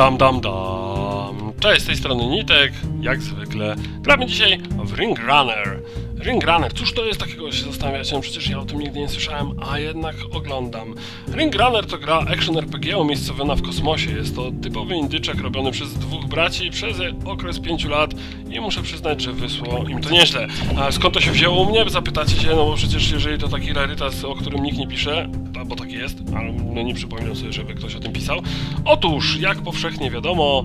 Dam, dam, dam. Cześć, z tej strony Nitek, jak zwykle. Gramy dzisiaj w Ring Runner. Ring Runner, cóż to jest takiego, się zastanawiacie? No Przecież ja o tym nigdy nie słyszałem, a jednak oglądam. Ring Runner to gra action RPG umiejscowiona w kosmosie. Jest to typowy indyczek robiony przez dwóch braci przez okres pięciu lat i muszę przyznać, że wysło im to nieźle. A skąd to się wzięło u mnie? Zapytacie się, no bo przecież jeżeli to taki rarytas, o którym nikt nie pisze, bo tak jest, ale nie przypominam sobie, żeby ktoś o tym pisał. Otóż, jak powszechnie wiadomo,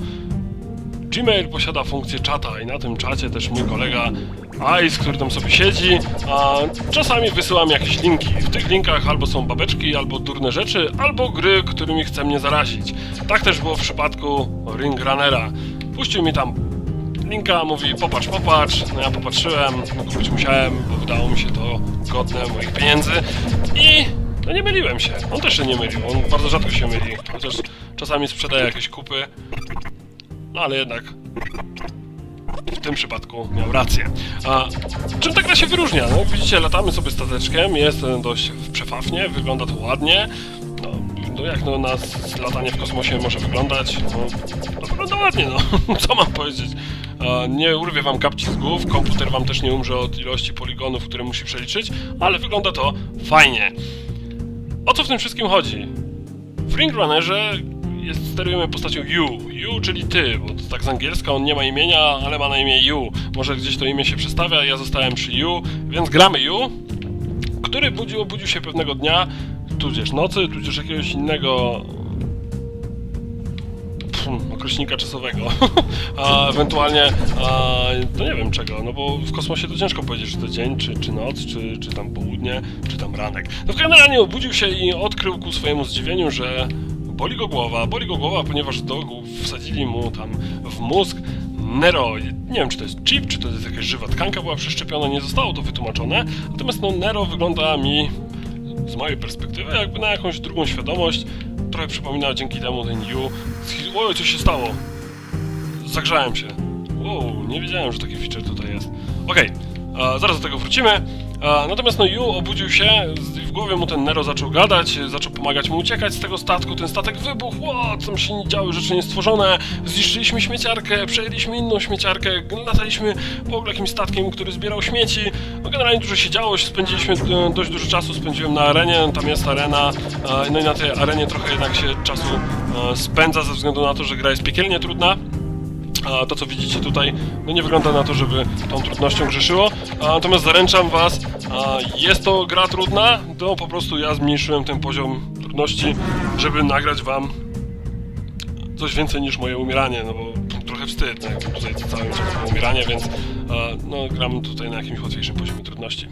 Gmail posiada funkcję czata i na tym czacie też mój kolega Ice, który tam sobie siedzi, a czasami wysyłam jakieś linki. W tych linkach albo są babeczki, albo durne rzeczy, albo gry, którymi chce mnie zarazić. Tak też było w przypadku Ring Runnera. Puścił mi tam linka, mówi popatrz, popatrz, no ja popatrzyłem, kupić musiałem, bo wydało mi się to godne moich pieniędzy i no nie myliłem się. On też się nie mylił, on bardzo rzadko się myli, chociaż czasami sprzedaje jakieś kupy, no ale jednak w tym przypadku miał rację. A czym ta gra się wyróżnia? No, jak widzicie, latamy sobie stateczkiem, jest dość przefawnie, wygląda to ładnie. No, no jak no, nas latanie w kosmosie może wyglądać? No, no wygląda ładnie, no. Co mam powiedzieć? Nie urwie wam kapci z głów, komputer wam też nie umrze od ilości poligonów, które musi przeliczyć, ale wygląda to fajnie. O co w tym wszystkim chodzi? W Ring Runnerze jest, sterujemy postacią You. You, czyli ty, bo to tak z angielska on nie ma imienia, ale ma na imię You. Może gdzieś to imię się przestawia, ja zostałem przy You, więc gramy You, który budził, obudził się pewnego dnia, tudzież nocy, tudzież jakiegoś innego określnika czasowego, a ewentualnie, a, nie wiem czego, no bo w kosmosie to ciężko powiedzieć, czy to dzień, czy, czy noc, czy, czy tam południe, czy tam ranek. No generalnie obudził się i odkrył ku swojemu zdziwieniu, że boli go głowa, boli go głowa, ponieważ do wsadzili mu tam w mózg Nero, nie wiem czy to jest chip, czy to jest jakaś żywa tkanka była przeszczepiona, nie zostało to wytłumaczone, natomiast no Nero wygląda mi z mojej perspektywy jakby na jakąś drugą świadomość, trochę przypomina dzięki temu ten You. Oj, co się stało? Zagrzałem się. Wow, nie wiedziałem, że taki feature tutaj jest. Okej, e, zaraz do tego wrócimy. Natomiast no Yu obudził się, w głowie mu ten Nero zaczął gadać, zaczął pomagać mu uciekać z tego statku, ten statek wybuchł, o, tam się nie działy rzeczy niestworzone, zniszczyliśmy śmieciarkę, przejęliśmy inną śmieciarkę, lataliśmy w ogóle jakimś statkiem, który zbierał śmieci, no generalnie dużo się działo, spędziliśmy e, dość dużo czasu, spędziłem na arenie, tam jest arena, e, no i na tej arenie trochę jednak się czasu e, spędza ze względu na to, że gra jest piekielnie trudna, a to, co widzicie tutaj, no nie wygląda na to, żeby tą trudnością grzeszyło. A, natomiast zaręczam was, a, jest to gra trudna, to po prostu ja zmniejszyłem ten poziom trudności, żeby nagrać wam coś więcej niż moje umieranie, no bo trochę wstyd, no, jakby tutaj cały czas było umieranie, więc no, gram tutaj na jakimś łatwiejszym poziomie trudności.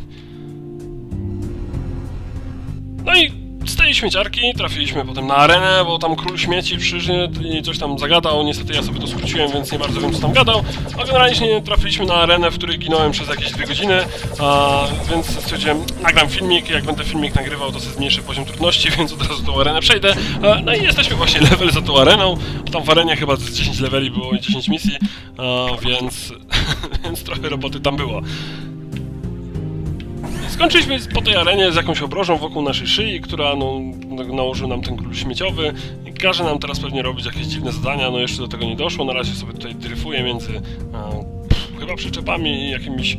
No i z śmieciarki trafiliśmy potem na arenę, bo tam król śmieci przyszedł i coś tam zagadał. Niestety ja sobie to skróciłem, więc nie bardzo wiem co tam gadał. A generalnie trafiliśmy na arenę, w której ginąłem przez jakieś dwie godziny, a, więc stwierdziłem, nagram filmik, jak będę filmik nagrywał, to sobie zmniejszę poziom trudności, więc od razu tą arenę przejdę. A, no i jesteśmy właśnie level za tą areną. Tam w arenie chyba z 10 leveli było i 10 misji, a, więc, więc trochę roboty tam było. Skończyliśmy po tej arenie z jakąś obrożą wokół naszej szyi, która no, no, nałożył nam ten król śmieciowy i każe nam teraz pewnie robić jakieś dziwne zadania, no jeszcze do tego nie doszło, na razie sobie tutaj dryfuję między a, pff, chyba przyczepami i jakimiś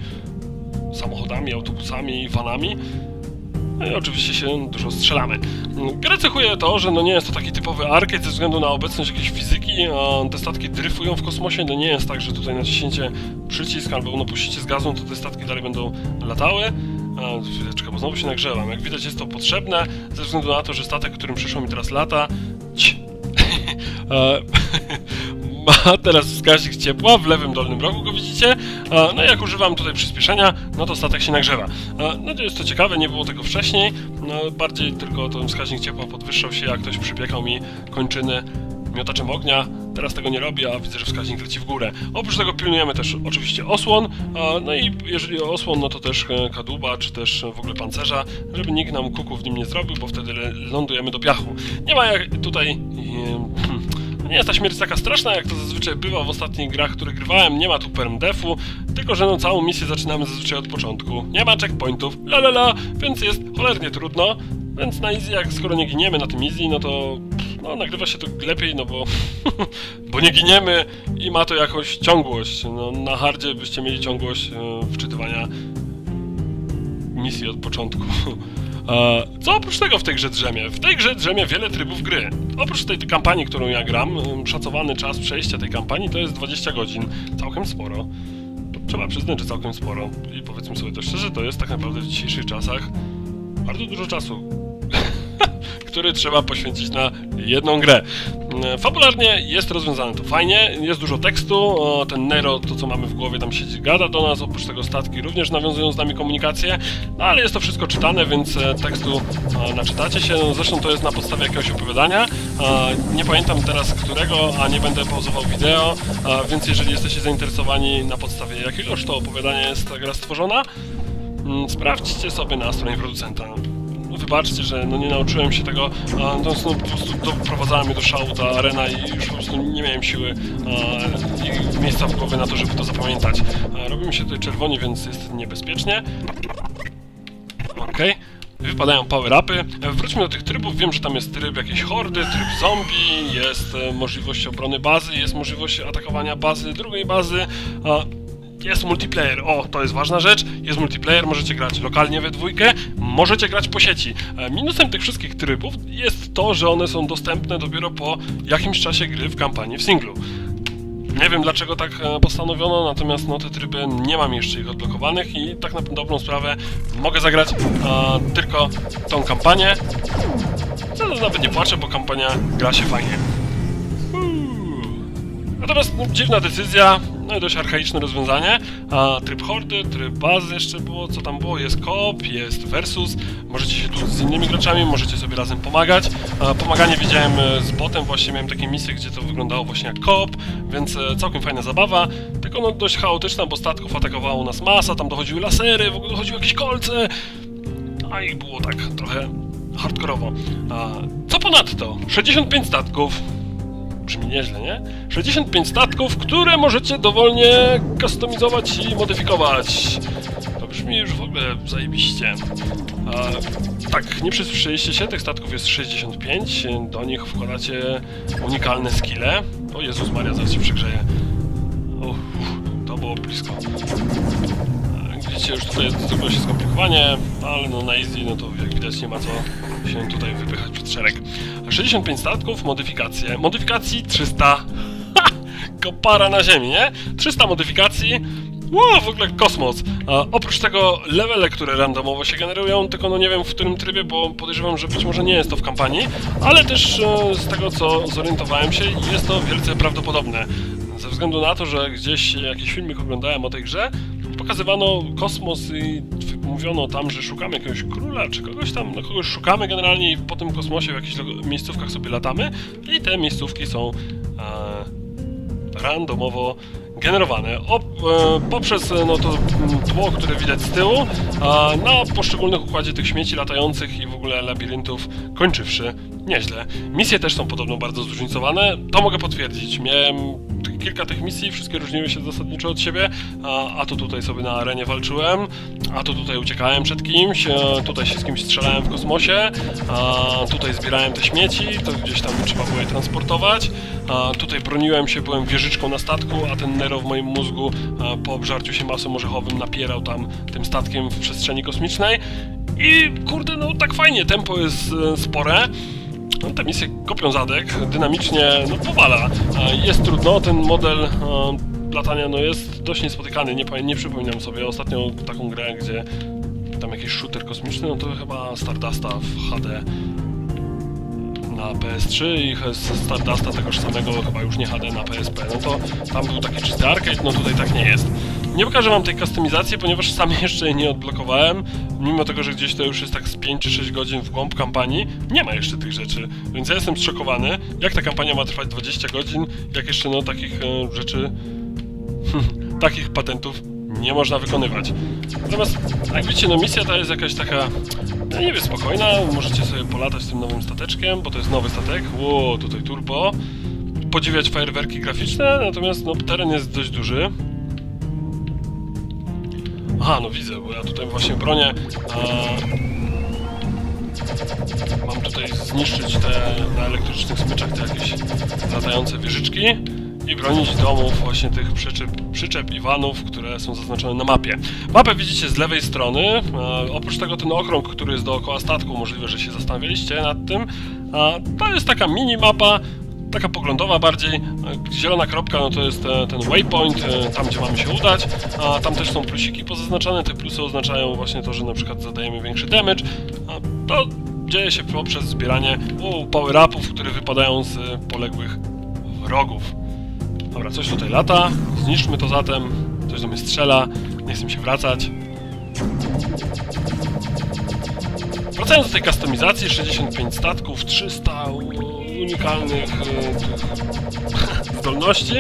samochodami, autobusami, vanami. No i oczywiście się dużo strzelamy. Grę cechuje to, że no nie jest to taki typowy arcade ze względu na obecność jakiejś fizyki, a te statki dryfują w kosmosie, no nie jest tak, że tutaj naciśnięcie przycisk albo napuścicie z gazu, to te statki dalej będą latały. A, chwileczkę, bo znowu się nagrzewam. Jak widać jest to potrzebne, ze względu na to, że statek, którym przyszło mi teraz lata. E, ma teraz wskaźnik ciepła w lewym dolnym rogu, go widzicie? E, No i jak używam tutaj przyspieszenia, no to statek się nagrzewa. E, No to jest to ciekawe, nie było tego wcześniej, no bardziej tylko ten wskaźnik ciepła podwyższał się, jak ktoś przypiekał mi kończyny miotaczem ognia. Teraz tego nie robi, a widzę, że wskaźnik leci w górę. Oprócz tego pilnujemy też oczywiście osłon, no i jeżeli osłon, no to też e, kadłuba, czy też w ogóle pancerza, żeby nikt nam kuku w nim nie zrobił, bo wtedy lądujemy do piachu. Nie ma jak tutaj... e, nie jest ta śmierć taka straszna, jak to zazwyczaj bywa w ostatnich grach, które grywałem. Nie ma tu permdefu, tylko że no całą misję zaczynamy zazwyczaj od początku. Nie ma checkpointów, la la la, więc jest cholernie trudno. Więc na easy, jak skoro nie giniemy na tym easy, no to no nagrywa się to lepiej, no bo, bo nie giniemy i ma to jakąś ciągłość. No, na hardzie byście mieli ciągłość e, wczytywania misji od początku. E, Co oprócz tego w tej grze drzemie? W tej grze drzemie wiele trybów gry. Oprócz tej kampanii, którą ja gram, em, szacowany czas przejścia tej kampanii to jest 20 godzin. Całkiem sporo. Trzeba przyznać, że całkiem sporo. I powiedzmy sobie to szczerze, to jest tak naprawdę w dzisiejszych czasach bardzo dużo czasu, który trzeba poświęcić na jedną grę. E, Fabularnie jest rozwiązane to fajnie, jest dużo tekstu, ten Nero, to co mamy w głowie, tam siedzi, gada do nas, oprócz tego statki również nawiązują z nami komunikację, no ale jest to wszystko czytane, więc e, tekstu e, naczytacie się, no, zresztą to jest na podstawie jakiegoś opowiadania, nie pamiętam teraz którego, a nie będę pauzował wideo, więc jeżeli jesteście zainteresowani na podstawie jakiegoś to opowiadania jest gra stworzona, Mm, sprawdźcie sobie na stronie producenta. Wybaczcie, że no nie nauczyłem się tego, a, no, po prostu doprowadzała mnie do szału ta arena i już po prostu nie miałem siły i miejsca w głowie na to, żeby to zapamiętać. A, robimy się tutaj czerwoni, więc jest niebezpiecznie. Okej. Wypadają power-upy. E, Wróćmy do tych trybów. Wiem, że tam jest tryb jakiejś hordy, tryb zombie, jest e, możliwość obrony bazy, jest możliwość atakowania bazy, drugiej bazy. Jest multiplayer, o, to jest ważna rzecz. Jest multiplayer, możecie grać lokalnie we dwójkę, możecie grać po sieci. E, Minusem tych wszystkich trybów jest to, że one są dostępne dopiero po jakimś czasie gry w kampanii w singlu. Nie wiem dlaczego tak e, postanowiono, natomiast no te tryby nie mam jeszcze ich odblokowanych i tak na dobrą sprawę mogę zagrać e, tylko tą kampanię. No, nawet nie płaczę, bo kampania gra się fajnie. Uuu. Natomiast no, dziwna decyzja, no i dość archaiczne rozwiązanie. A, tryb hordy, tryb bazy jeszcze było, co tam było? Jest koop, jest versus. Możecie się tu z innymi graczami, możecie sobie razem pomagać. A, pomaganie widziałem e, z botem, właśnie miałem takie misje, gdzie to wyglądało właśnie jak koop, więc e, całkiem fajna zabawa. Tylko no dość chaotyczna, bo statków atakowało nas masa, tam dochodziły lasery, w ogóle dochodziły jakieś kolce. A i było tak trochę hardkorowo. A, co ponadto? 65 statków, brzmi nieźle, nie? 65 statków, które możecie dowolnie kustomizować i modyfikować. To brzmi już w ogóle zajebiście. Tak, nie przyzwyczailiście się, tych statków jest 65, do nich wkładacie unikalne skille. O Jezus Maria, zaraz się przegrzeje. Uff, to było blisko. Widzicie, już tutaj zrobiło się skomplikowanie, ale no na easy, no to jak widać nie ma co się tutaj wypychać przed szereg. 65 statków, modyfikacje. Modyfikacji 300. Ha! Kopara na ziemi, nie? 300 modyfikacji. Ło, w ogóle kosmos. A, oprócz tego levele, które randomowo się generują, tylko no nie wiem w którym trybie, bo podejrzewam, że być może nie jest to w kampanii, ale też e, z tego co zorientowałem się, jest to wielce prawdopodobne. Ze względu na to, że gdzieś jakiś filmik oglądałem o tej grze, pokazywano kosmos i mówiono tam, że szukamy jakiegoś króla czy kogoś tam, no kogoś szukamy generalnie i po tym kosmosie w jakichś miejscówkach sobie latamy i te miejscówki są e, randomowo generowane o, e, poprzez e, no, to tło, które widać z tyłu, a na poszczególnych układzie tych śmieci latających i w ogóle labiryntów kończywszy nieźle. Misje też są podobno bardzo zróżnicowane, to mogę potwierdzić. Miałem kilka tych misji, wszystkie różniły się zasadniczo od siebie, a, a to tutaj sobie na arenie walczyłem, a to tutaj uciekałem przed kimś, e, tutaj się z kimś strzelałem w kosmosie, a tutaj zbierałem te śmieci, to gdzieś tam trzeba było je transportować, a tutaj broniłem się, byłem wieżyczką na statku, a ten Nero w moim mózgu a, po obżarciu się masą orzechowym napierał tam tym statkiem w przestrzeni kosmicznej. I kurde, no tak fajnie, tempo jest e, spore. No, te misje kopią zadek, dynamicznie no, powala. A, Jest trudno, ten model e, latania no, jest dość niespotykany, nie, nie przypominam sobie ostatnio taką grę, gdzie tam jakiś shooter kosmiczny, no to chyba Stardusta w HD na PS3 i Stardusta tegoż samego chyba już nie HD na PSP, no to tam był taki czysty arcade, no tutaj tak nie jest. Nie pokażę wam tej kustomizacji, ponieważ sam jeszcze jej nie odblokowałem, mimo tego, że gdzieś to już jest tak z 5 czy 6 godzin w głąb kampanii, nie ma jeszcze tych rzeczy, więc ja jestem zszokowany, jak ta kampania ma trwać 20 godzin, jak jeszcze no takich e, rzeczy, takich patentów nie można wykonywać. Natomiast, jak widzicie, no misja ta jest jakaś taka, no wiem, spokojna, możecie sobie polatać tym nowym stateczkiem, bo to jest nowy statek, ło, tutaj turbo, podziwiać fajerwerki graficzne, natomiast no teren jest dość duży. Aha, no widzę, bo ja tutaj właśnie bronię. A... Mam tutaj zniszczyć te na elektrycznych smyczach te jakieś latające wieżyczki i bronić domów właśnie tych przyczep, przyczep i vanów, które są zaznaczone na mapie. Mapę widzicie z lewej strony. E, oprócz tego ten okrąg, który jest dookoła statku, możliwe, że się zastanawialiście nad tym. A to jest taka mini mapa, taka poglądowa bardziej. Zielona kropka no to jest e, ten waypoint, e, tam gdzie mamy się udać, a tam też są plusiki pozaznaczane. Te plusy oznaczają właśnie to, że na przykład zadajemy większy damage. To dzieje się poprzez zbieranie power-upów, które wypadają z e, poległych wrogów. Dobra, coś tutaj lata, zniszczmy to zatem. Coś do mnie strzela, nie chcę się wracać. Wracając do tej kustomizacji, 65 statków, 300 u- unikalnych e, tych zdolności.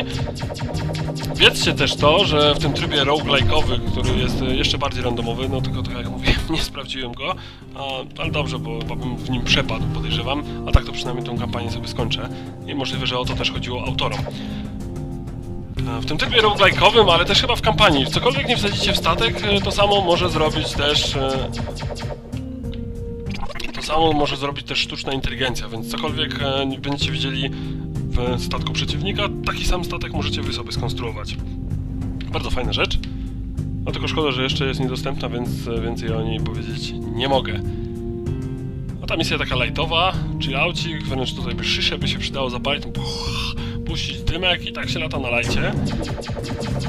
Wiedzcie też to, że w tym trybie roguelike'owy, który jest e, jeszcze bardziej randomowy, no tylko tak jak mówię, nie sprawdziłem go, a, ale dobrze, bo, bo bym w nim przepadł, podejrzewam, a tak to przynajmniej tą kampanię sobie skończę. I możliwe, że o to też chodziło autorom. E, W tym trybie roguelike'owym, ale też chyba w kampanii. Cokolwiek nie wsadzicie w statek, e, to samo może zrobić też... samo może zrobić też sztuczna inteligencja, więc cokolwiek e, będziecie widzieli w statku przeciwnika, taki sam statek możecie wy sobie skonstruować. Bardzo fajna rzecz. No tylko szkoda, że jeszcze jest niedostępna, więc e, więcej o niej powiedzieć nie mogę. A ta misja taka lightowa, czyli aucik, wręcz tutaj by szyszę by się przydało zapalić, puch, puścić dymek i tak się lata na lajcie.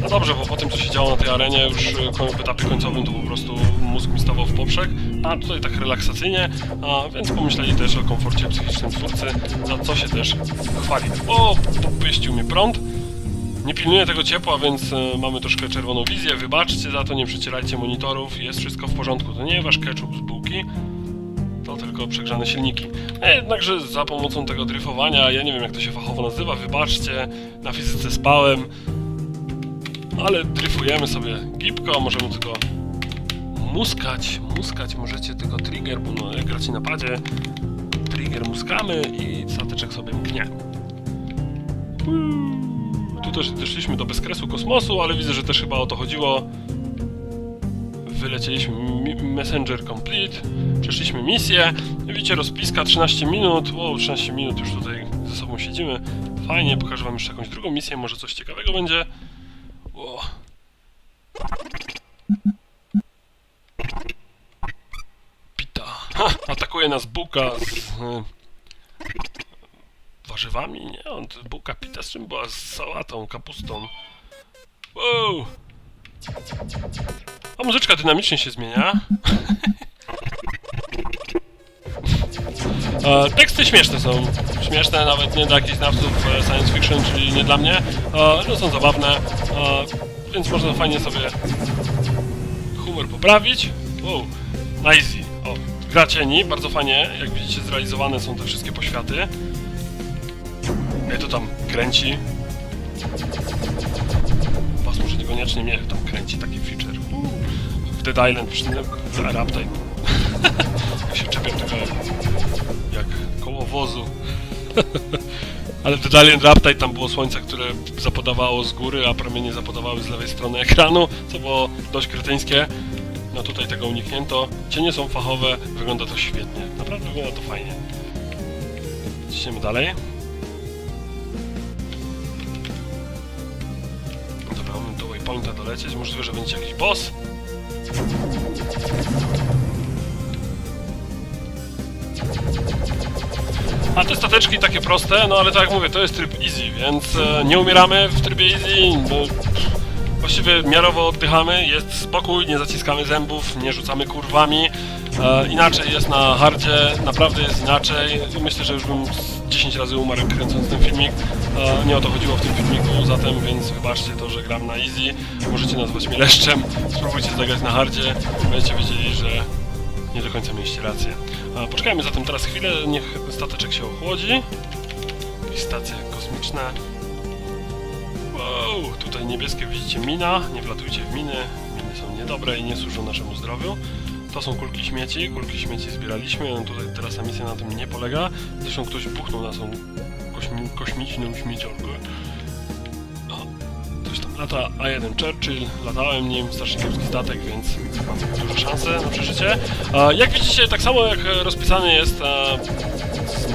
No dobrze, bo po tym co się działo na tej arenie już e, w etapie końcowym to po prostu mózg mi stawał w poprzek, a tutaj tak relaksacyjnie, a więc pomyśleli też o komforcie psychicznym twórcy, za co się też chwali. O, popieścił mnie prąd. Nie pilnuję tego ciepła, więc e, mamy troszkę czerwoną wizję. Wybaczcie za to, nie przecierajcie monitorów, jest wszystko w porządku. To nie wasz ketchup z bułki, to tylko przegrzane silniki. E, Jednakże za pomocą tego dryfowania, ja nie wiem jak to się fachowo nazywa, wybaczcie, na fizyce spałem, ale dryfujemy sobie gipko, możemy tylko muskać, muskać możecie tylko trigger, bo no, jak gracie na padzie, trigger muskamy i stateczek sobie mknie. Tu też doszliśmy do bezkresu kosmosu, ale widzę, że też chyba o to chodziło. Wylecieliśmy Messenger Complete, przeszliśmy misję. Widzicie, rozpiska 13 minut. Wow, 13 minut już tutaj ze sobą siedzimy. Fajnie, pokażę wam jeszcze jakąś drugą misję, może coś ciekawego będzie. Wow. Pita. Ha, atakuje nas bułka z y, warzywami? Nie, on to bułka pita z czym była? Z sałatą, kapustą. Wow. A muzyczka dynamicznie się zmienia. E, teksty śmieszne są. Śmieszne nawet nie dla jakichś znawców science fiction, czyli nie dla mnie. E, no są zabawne, e, więc można fajnie sobie humor poprawić. Wow, easy. O, gra cieni, bardzo fajnie. Jak widzicie zrealizowane są te wszystkie poświaty. Mnie to tam kręci. Was może niekoniecznie mnie tam kręci taki feature. Dead Island przynajmniej Raptide. ja się czepiam tego jak koło wozu. Ale w Dead Island Raptide tam było słońce, które zapodawało z góry, a promienie zapodawały z lewej strony ekranu, co było dość kretyńskie. No tutaj tego uniknięto. Cienie są fachowe, wygląda to świetnie. Naprawdę wygląda to fajnie. Ciśniemy dalej. Dobra, mamy do waypointa dolecieć. Możliwe, że będzie jakiś boss. A te stateczki takie proste, no ale tak jak mówię, to jest tryb easy, więc e, nie umieramy w trybie easy. No, właściwie miarowo oddychamy, jest spokój, nie zaciskamy zębów, nie rzucamy kurwami. E, inaczej jest na hardzie, naprawdę jest inaczej. Myślę, że już bym z 10 razy umarł kręcąc ten filmik. E, nie o to chodziło w tym filmiku, zatem więc wybaczcie to, że gram na easy. Możecie nazwać mnie leszczem, spróbujcie zagrać na hardzie, będziecie wiedzieli, że nie do końca mieliście rację. A, poczekajmy zatem teraz chwilę, niech stateczek się ochłodzi. Jakieś stacje kosmiczne. Wow, tutaj niebieskie widzicie mina, nie wlatujcie w miny. Miny są niedobre i nie służą naszemu zdrowiu. To są kulki śmieci, kulki śmieci zbieraliśmy, no tutaj teraz ta misja na tym nie polega. Zresztą ktoś buchnął na tą kośmi, kośmiczną śmieciorkę. O, coś tam lata A1 Churchill, latałem nim, strasznie kiepski statek, więc duże szanse na przeżycie. Jak widzicie, tak samo jak e, rozpisany jest e,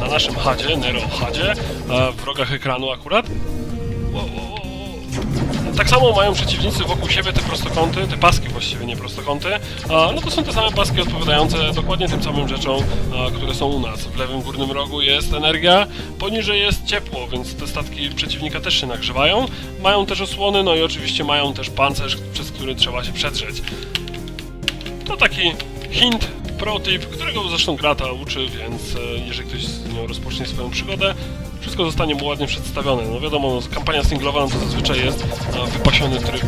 na naszym hadzie, Nero hadzie, e, w rogach ekranu akurat. Wow, wow. Tak samo mają przeciwnicy wokół siebie te prostokąty, te paski właściwie, nie prostokąty. No to są te same paski odpowiadające dokładnie tym samym rzeczom, które są u nas. W lewym górnym rogu jest energia, poniżej jest ciepło, więc te statki przeciwnika też się nagrzewają. Mają też osłony, no i oczywiście mają też pancerz, przez który trzeba się przedrzeć. To taki hint, pro tip, którego zresztą Grata uczy, więc e, jeżeli ktoś z nią rozpocznie swoją przygodę, wszystko zostanie mu ładnie przedstawione. No wiadomo, no, kampania singlowa no to zazwyczaj jest wypasiony tryb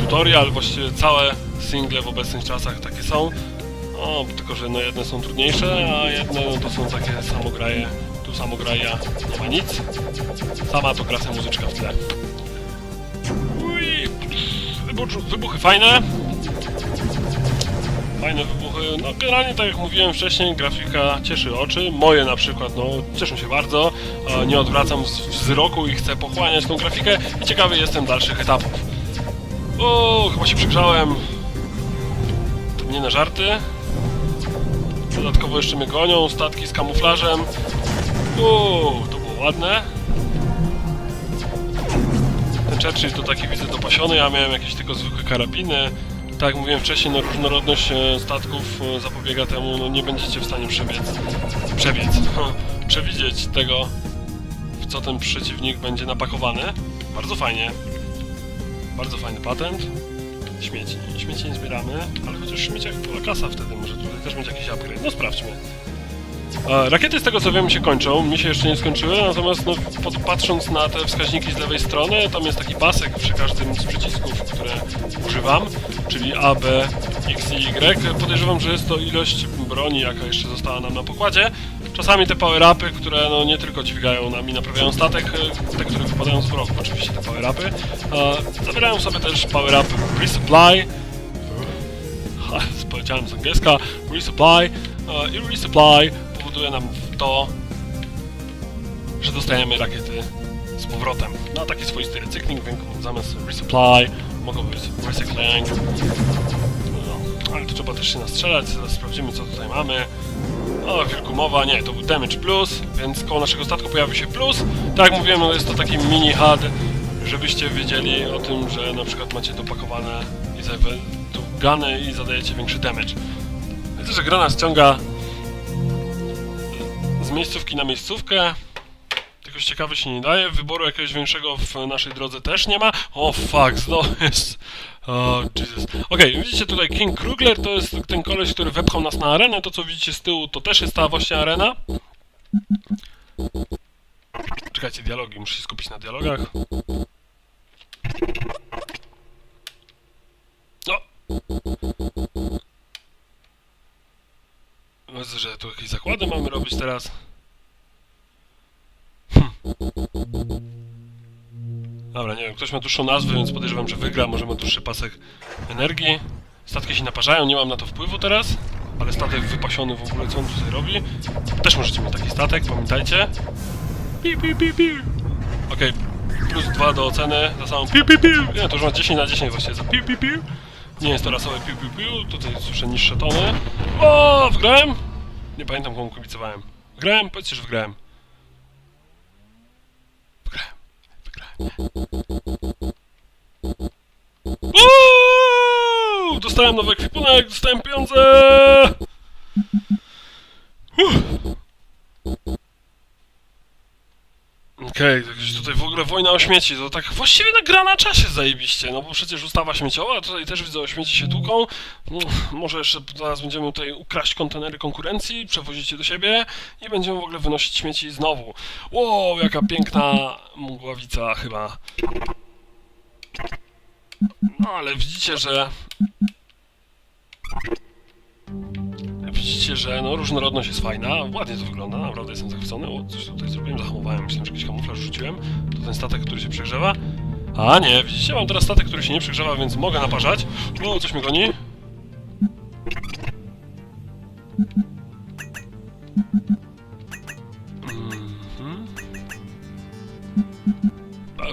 tutorial, właściwie całe single w obecnych czasach takie są. No, tylko że no jedne są trudniejsze, a jedne no, to są takie samograje. Tu samograja nie ma nic. Sama to gra muzyczka w tle. Ui, wybuch- wybuchy fajne, fajne wybuchy. No generalnie tak jak mówiłem wcześniej, grafika cieszy oczy. Moje na przykład, no cieszą się bardzo. E, Nie odwracam wzroku i chcę pochłaniać tą grafikę i ciekawy jestem dalszych etapów. O, chyba się przygrzałem. To nie na żarty. Dodatkowo jeszcze mnie gonią, statki z kamuflażem. O, to było ładne. Ten Churchill to taki widzę dopasiony, ja miałem jakieś tylko zwykłe karabiny. Tak jak mówiłem wcześniej, no różnorodność e, statków e, zapobiega temu, no nie będziecie w stanie przebiec, przebiec, przewidzieć tego, co ten przeciwnik będzie napakowany. Bardzo fajnie. Bardzo fajny patent. Śmieci. Śmieci nie zbieramy, ale chociaż w śmieciach była kasa wtedy, może tutaj też będzie jakiś upgrade. No sprawdźmy. Rakiety z tego co wiem się kończą, mi się jeszcze nie skończyły, natomiast no, patrząc na te wskaźniki z lewej strony, tam jest taki pasek przy każdym z przycisków, które używam, czyli A, B, X i Y. Podejrzewam, że jest to ilość broni, jaka jeszcze została nam na pokładzie. Czasami te power-upy, które no, nie tylko dźwigają nam i naprawiają statek, e, te, które wypadają z wrogów, oczywiście te power-upy, zawierają w sobie też power-up resupply, Ha, powiedziałem z angielska, resupply. E, i resupply powoduje nam to, że dostajemy rakiety z powrotem. No taki swoisty recykling, więc zamiast resupply mogą być recycling. No, ale to trzeba też się nastrzelać, zaraz sprawdzimy co tutaj mamy. O, wilku mowa, nie, to był damage plus, więc koło naszego statku pojawi się plus. Tak jak mówiłem, no jest to taki mini HUD, żebyście wiedzieli o tym, że na przykład macie dopakowane i gany i zadajecie większy damage. Widzę, że gra nas ciąga z miejscówki na miejscówkę. Jakoś ciekawy się nie daje. Wyboru jakiegoś większego w naszej drodze też nie ma. O fuck, znowu jest. O Jesus. Okej, widzicie tutaj King Krugler to jest ten koleś, który wepchał nas na arenę. To co widzicie z tyłu to też jest ta właśnie arena. Czekajcie, dialogi, muszę się skupić na dialogach. No. Widzę, że tu jakieś zakłady mamy robić teraz. Hm. Dobra, nie wiem, ktoś ma dłuższą nazwę, więc podejrzewam, że wygra, może ma dłuższy pasek energii. Statki się naparzają, nie mam na to wpływu teraz, ale statek wypasiony w ogóle, co on tutaj robi. Też możecie mieć taki statek, pamiętajcie. Piu, piu, piu, piu. Okej, plus 2 do oceny za samą piu, piu, piu. Nie, to już ma 10 na 10 właściwie za piu, piu, piu. Nie jest to rasowe piu, piu, piu. Tutaj słyszę niższe tony. O, wgrałem? Nie pamiętam, komu kibicowałem. Wgrałem? Powiedzcie, że wgrałem. Wgrałem. Wygrałem. Uuu, dostałem nowy ekwipunek, dostałem pieniądze! Uff. Okej, okay, tutaj w ogóle wojna o śmieci, to tak właściwie na gra na czasie zajebiście, no bo przecież ustawa śmieciowa, tutaj też widzę o śmieci się tłuką, no, może jeszcze zaraz będziemy tutaj ukraść kontenery konkurencji, przewozić je do siebie i będziemy w ogóle wynosić śmieci znowu. Wow, jaka piękna mgławica chyba. No ale widzicie, że... Widzicie, że no, różnorodność jest fajna, ładnie to wygląda, naprawdę jestem zachwycony. O, coś tutaj zrobiłem, zahamowałem, myślałem, że jakiś kamuflaż rzuciłem. To ten statek, który się przegrzewa. A nie, widzicie, mam teraz statek, który się nie przegrzewa, więc mogę naparzać. O, coś mnie goni. Mhm.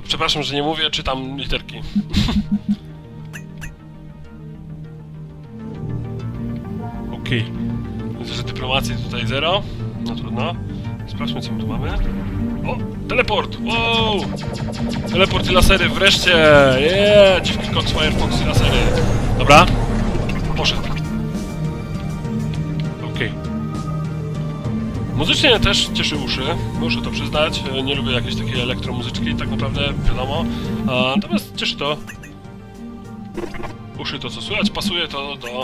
Przepraszam, że nie mówię, czytam literki. Tutaj zero. No trudno. Sprawdźmy, co my tu mamy. O! Teleport! Wow! Teleport i lasery, wreszcie! Yeah! Dziwki Cox, Firefox i lasery. Dobra. Poszedł. Okej. Muzycznie też cieszy uszy, muszę to przyznać. Nie lubię jakiejś takiej elektromuzyczki, tak naprawdę, wiadomo. A, natomiast cieszy to. Uszy to co słychać, pasuje to do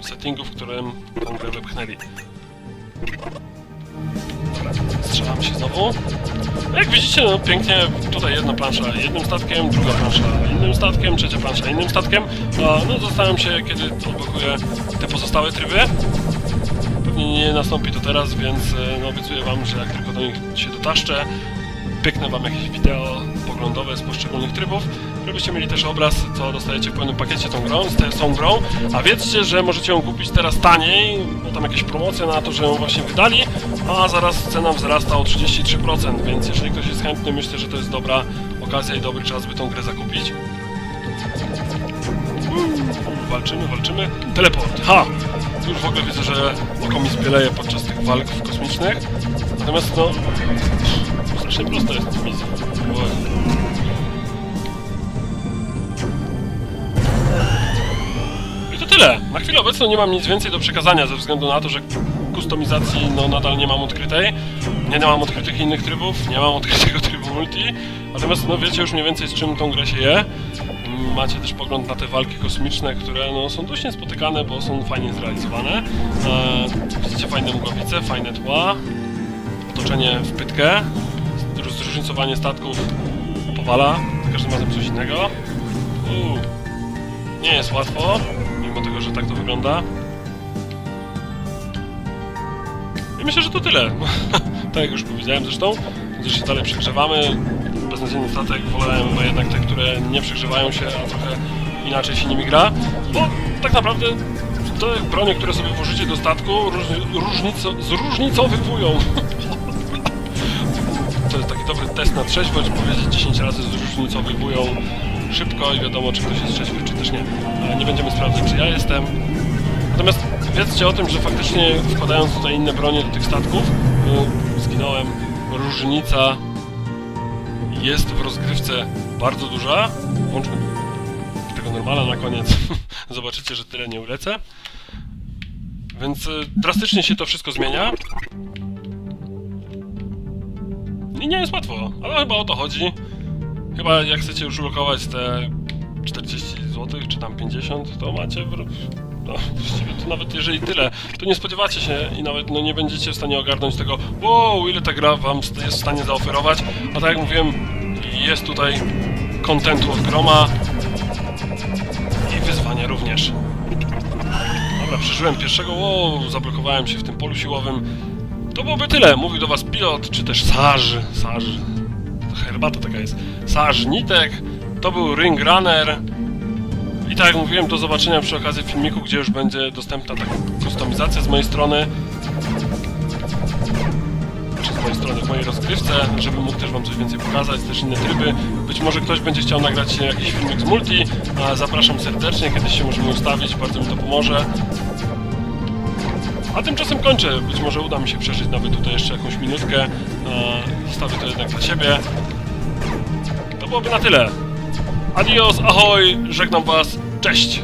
settingu, w którym tą grę wepchnęli. Dobra, strzelam się znowu. No Jak widzicie, no pięknie, tutaj jedna plansza jednym statkiem, druga plansza innym statkiem, trzecia plansza innym statkiem. A, no zastanawiam się, kiedy odblokuję te pozostałe tryby. Pewnie nie nastąpi to teraz, więc e, no, obiecuję wam, że jak tylko do nich się dotaszczę, pyknę wam jakieś wideo poglądowe z poszczególnych trybów, żebyście mieli też obraz, co dostajecie w pełnym pakiecie tą grą, z tą grą, a wiedzcie, że możecie ją kupić teraz taniej, bo tam jakieś promocje na to, że ją właśnie wydali, a zaraz cena wzrasta o 33%, więc jeżeli ktoś jest chętny, myślę, że to jest dobra okazja i dobry czas, by tą grę zakupić. Walczymy, walczymy. Teleport, ha! Już w ogóle widzę, że oko mi zbieleje podczas tych walk kosmicznych. Natomiast no... Strasznie prosto jest w tyle. Na chwilę obecną nie mam nic więcej do przekazania ze względu na to, że kustomizacji no nadal nie mam odkrytej. Nie, nie mam odkrytych innych trybów, nie mam odkrytego trybu multi. Natomiast no wiecie już mniej więcej z czym tą grę się je. Macie też pogląd na te walki kosmiczne, które no, są dość niespotykane, bo są fajnie zrealizowane. E, widzicie fajne mgławice, fajne tła, otoczenie w pytkę, zróżnicowanie statków powala, za każdym razem coś innego. Uuu, nie jest łatwo, że tak to wygląda. I myślę, że to tyle. tak jak już powiedziałem zresztą, gdyż się dalej przegrzewamy. Beznadziejny statek wolałem chyba jednak te, które nie przegrzewają się, a trochę inaczej się nimi gra. Bo tak naprawdę te bronie, które sobie włożycie do statku, różni, różnico, zróżnicowywują. to jest taki dobry test na trzeźwość, powiedzieć 10 razy zróżnicowywują szybko i wiadomo, czy ktoś jest trzeźwy, czy też nie. Ale nie będziemy sprawdzać, czy ja jestem. Natomiast wiedzcie o tym, że faktycznie wkładając tutaj inne bronie do tych statków, y, zginąłem, różnica jest w rozgrywce bardzo duża. Włączmy tego normala na koniec. Zobaczycie, że tyle nie ulecę. Więc y, drastycznie się to wszystko zmienia. I nie jest łatwo, ale chyba o to chodzi. Chyba jak chcecie już ulokować te 40 zł, czy tam 50, to macie... W... No, właściwie to nawet jeżeli tyle, to nie spodziewacie się i nawet no, nie będziecie w stanie ogarnąć tego, wow, ile ta gra wam st- jest w stanie zaoferować. A tak jak mówiłem, jest tutaj kontentu od groma i wyzwania również. Dobra, przeżyłem pierwszego, wow, zablokowałem się w tym polu siłowym. To byłoby tyle. Mówił do was pilot, czy też sarz, sarz, herbata taka jest, sarz Nitek, to był Ring Runner. I tak jak mówiłem, do zobaczenia przy okazji filmiku, gdzie już będzie dostępna taka kustomizacja z mojej strony. Czy z mojej strony, w mojej rozgrywce, żeby mógł też wam coś więcej pokazać, też inne tryby. Być może ktoś będzie chciał nagrać jakiś filmik z multi, zapraszam serdecznie, kiedyś się możemy ustawić, bardzo mi to pomoże. A tymczasem kończę. Być może uda mi się przeżyć nawet tutaj jeszcze jakąś minutkę. E, Zostawię to jednak dla siebie. To byłoby na tyle. Adios, ahoj, żegnam was, cześć!